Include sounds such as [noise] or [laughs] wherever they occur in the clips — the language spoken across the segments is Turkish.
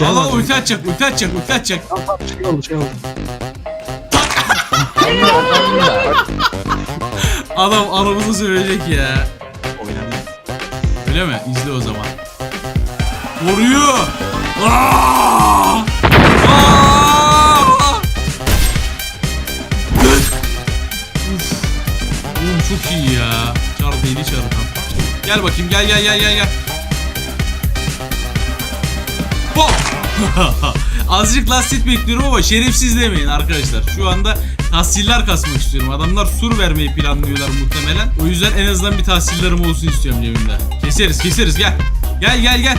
Al al ulti atacak ulti atacak ulti atacak. Tamam tamam şey oldu şey oldu. Adam aramızı söyleyecek ya. Öyle mi? İzle o zaman. Vuruyor. Aa! Aa! Oğlum çok iyi ya. Çar deli çar tam. Gel bakayım gel gel gel gel gel. [laughs] Azıcık lastik bekliyorum ama şerefsiz demeyin arkadaşlar. Şu anda tahsiller kasmak istiyorum. Adamlar sur vermeyi planlıyorlar muhtemelen. O yüzden en azından bir tahsillerim olsun istiyorum cebimde. Keseriz keseriz gel. Gel gel gel.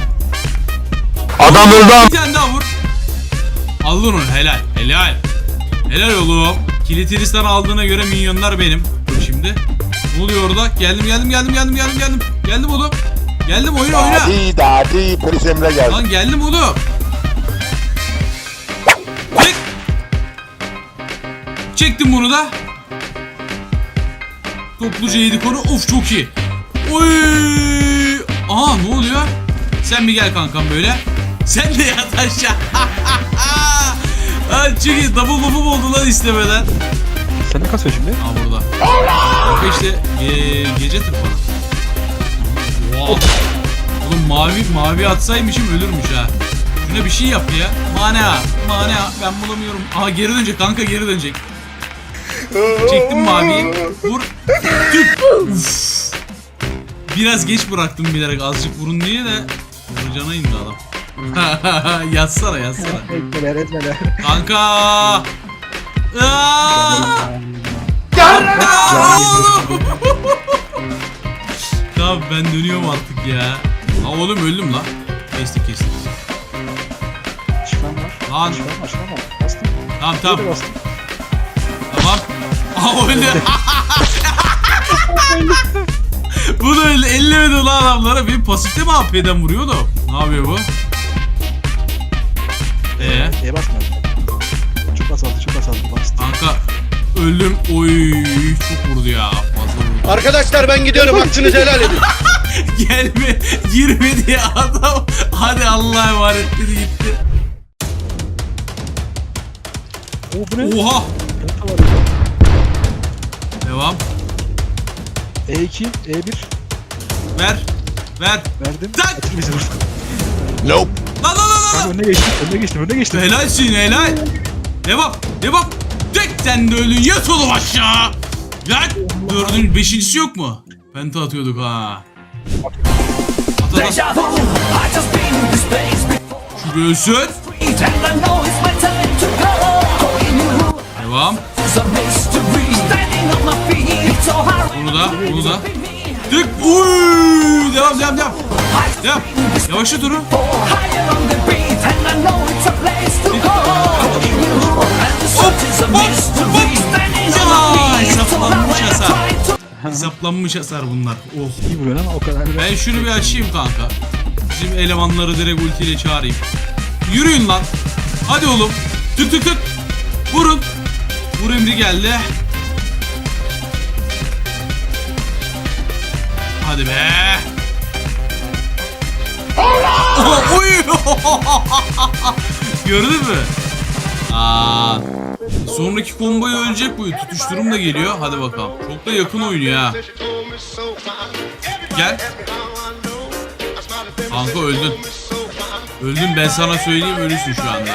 Adam öldü Bir tane daha vur. Aldın onu helal helal. Helal oğlum. Kilitristan aldığına göre minyonlar benim. Dur şimdi. Ne oluyor orada? Geldim geldim geldim geldim geldim geldim. Geldim oğlum. Geldim oyna oyna. Dadi dadi polis Emre geldi. Lan geldim oğlum. Çektim bunu da. Topluca yedik onu. Of çok iyi. Oy. Aa ne oluyor? Sen bir gel kankam böyle. Sen de yat aşağı. [laughs] Ha, çünkü double buff'um oldu lan istemeden. Sen ne kasıyor şimdi? Aa burada. Kanka işte ge- gece tırpanı. Wow. Oğlum mavi mavi atsaymışım ölürmüş ha. Şuna bir şey yap ya. Mana, mana ben bulamıyorum. Aha geri dönecek kanka geri dönecek. Çektim maviyi. Vur. Tüp. Uf. Biraz geç bıraktım bilerek azıcık vurun diye de vuracağına indi adam. [laughs] yatsana yatsana. Etmeler etmeler. Kanka. Tamam ben dönüyorum artık ya. Ha oğlum öldüm lan. Kestik kestik. Şifam var. Lan Şifam var şifam var. Bastım. Tamam. tamam Bastım. Aa öldü. bu da öyle ellemedi lan adamlara. Benim pasifte mi AP'den vuruyordu? Ne yapıyor bu? Ee, E basmadım. Çok azaldı çok azaldı bastım. kanka öldüm. Oy çok vurdu ya. Fazla vurdu. Arkadaşlar ben gidiyorum [laughs] hakkınızı helal edin. Gelme, girme diye adam hadi Allah'a emanet dedi gitti. Oo bu ne? Oha! Devam. E2, E1 Ver. Ver. verdim. Tak! Atır bizi vur. Nope. Lan lan lan lan. önüne geçtim, önüne geçtim, önüne geçtim. Helalsin helal. Devam. Devam. Tek sen de öldün. Yat oğlum aşağı. Lan. Dördün, beşincisi yok mu? Penta atıyorduk ha. At at at. Hard. Bunu da. Bunu da. Tık. Uy. Devam devam devam. Devam. Yavaşla duru. Higher on the beat, and I know it's a place to go. Going new, and the search is a hop, hop. Hesaplanmış hard. hasar. Hesaplanmış hasar bunlar. Oh. İyi vuruyorsun ama o kadar. da- Ben şunu bir açayım kanka. Bizim elemanları direkt ultiyle çağırayım. Yürüyün lan. Hadi oğlum. Tık tık tık. Vurun. Vur emri geldi. Hadi be. Oy. [laughs] Gördün mü? Aa. Sonraki komboyu ölecek bu. Tutuşturum da geliyor. Hadi bakalım. Çok da yakın oynuyor ha. Gel. Kanka öldün. Öldün ben sana söyleyeyim ölüsün şu anda.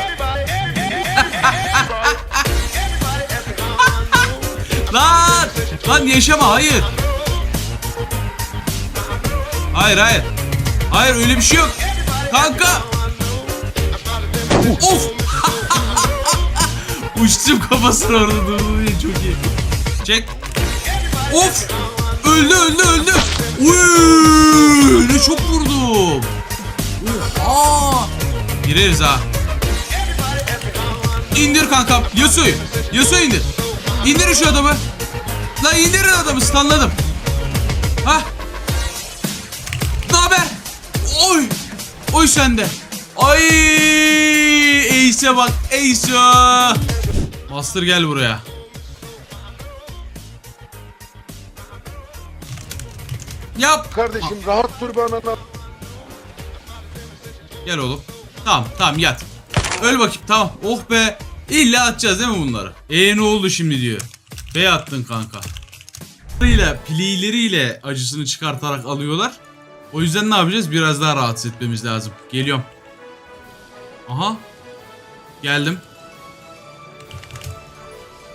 Lan! Lan yaşama hayır. Hayır hayır. Hayır öyle bir şey yok. Kanka. of. [laughs] Uçtum kafasına orada durdu diye çok iyi. Çek. Of. Öldü öldü öldü. Uy, ne çok vurdum. Oha. Gireriz ha. İndir kankam. Yasuo'yu. Yasuo indir. İndirin şu adamı. Lan indirin adamı stunladım. Ha. Ne haber? Oy. Oy sende. Ay. Ace'e bak. Ace. Master gel buraya. Yap. Kardeşim rahat dur be anana. Gel oğlum. Tamam tamam yat. Öl bakayım tamam. Oh be. İlla atacağız değil mi bunları? E ne oldu şimdi diyor. B attın kanka. Ile pliyleriyle acısını çıkartarak alıyorlar. O yüzden ne yapacağız? Biraz daha rahatsız etmemiz lazım. Geliyorum. Aha. Geldim.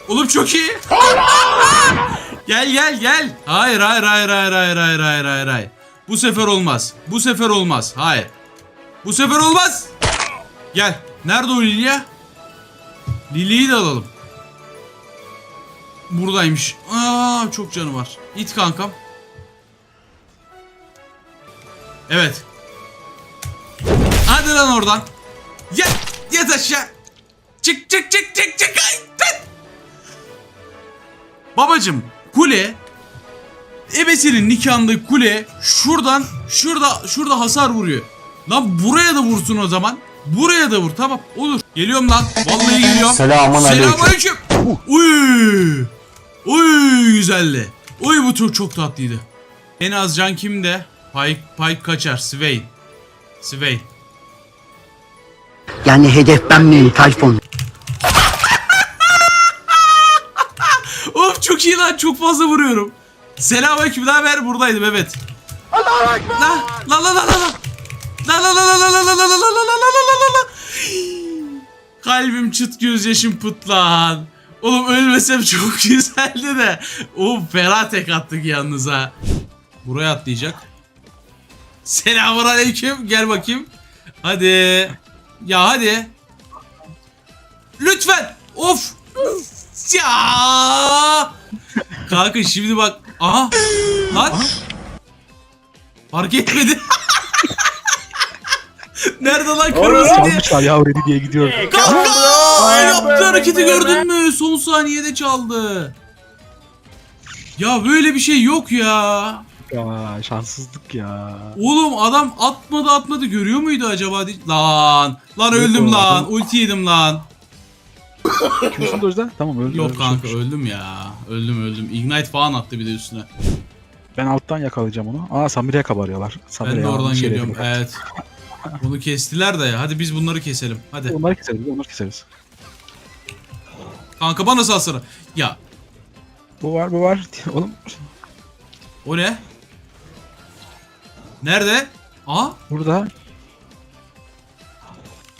Oğlum çok iyi. [laughs] gel gel gel. Hayır hayır hayır hayır hayır hayır hayır hayır hayır. Bu sefer olmaz. Bu sefer olmaz. Hayır. Bu sefer olmaz. Gel. Nerede o Lilia? Lili'yi de alalım. Buradaymış. Aa çok canı var. İt kankam. Evet. Hadi lan oradan. Yat. Yat aşağı. Çık çık çık çık çık. Ay. Babacım kule Ebesinin nikahındaki kule şuradan şurada şurada hasar vuruyor. Lan buraya da vursun o zaman. Buraya da vur tamam olur. Geliyorum lan. Vallahi geliyorum. Selamun aleyküm. Selamünaleyküm. Uy. Uy güzeldi. Uy bu tur çok tatlıydı. En az can kimde? Pike, Pike kaçar. Swain. Swain. Yani hedef ben miyim Tayfun? Of çok iyi lan çok fazla vuruyorum. Selamünaleyküm ne haber buradaydım evet. Allahu Ekber. La la la la la la. La la la la la la la la la la la la la la la. Kalbim çıt gözyaşım pıt lan. Oğlum ölmesem çok [laughs] güzeldi de. O ferah tek attık yalnız ha. Buraya atlayacak. Selamun aleyküm. Gel bakayım. Hadi. Ya hadi. Lütfen. Of. Ya. Kanka şimdi bak. Aha. Lan. Fark etmedi. [laughs] Nerede lan kırmızı diye. Çalmışlar ya öyle diye gidiyor. Kanka! Yaptığı hareketi gördün mü? Son saniyede çaldı. Ya böyle bir şey yok ya. Ya şanssızlık ya. Oğlum adam atmadı atmadı görüyor muydu acaba? Lan. Lan öldüm o lan. adam. Ulti yedim lan. Kimsin Dojda? Tamam öldü. Yok öldü. kanka öldüm ya. Öldüm öldüm. Ignite falan attı bir de üstüne. Ben alttan yakalayacağım onu. Aa Samir'e kabarıyorlar. Ben Samir'e de oradan almış geliyorum. Evet. [laughs] Bunu kestiler de ya. Hadi biz bunları keselim. Hadi. Onları keseriz, onları keseriz. Kanka bana salsana. Ya Bu var, bu var. [laughs] Oğlum o ne? Nerede? Aa burada.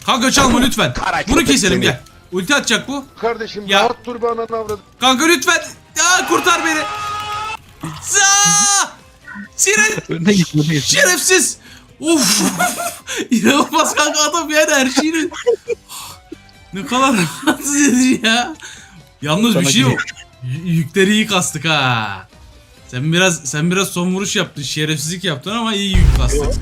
Kanka çalma lütfen. Bunu keselim gel. Ulti atacak bu. Kardeşim Ya. rahat dur be ananı avradım. Kanka lütfen. Ya kurtar beni. Za! Şeref, Önüne git, önüne git. şerefsiz. Of. [laughs] İnanılmaz kanka adam yani her şeyini. [laughs] ne kadar rahatsız edici ya. Yalnız bir şey yok. Yükleri iyi kastık ha. Sen biraz sen biraz son vuruş yaptın, şerefsizlik yaptın ama iyi yük kastık.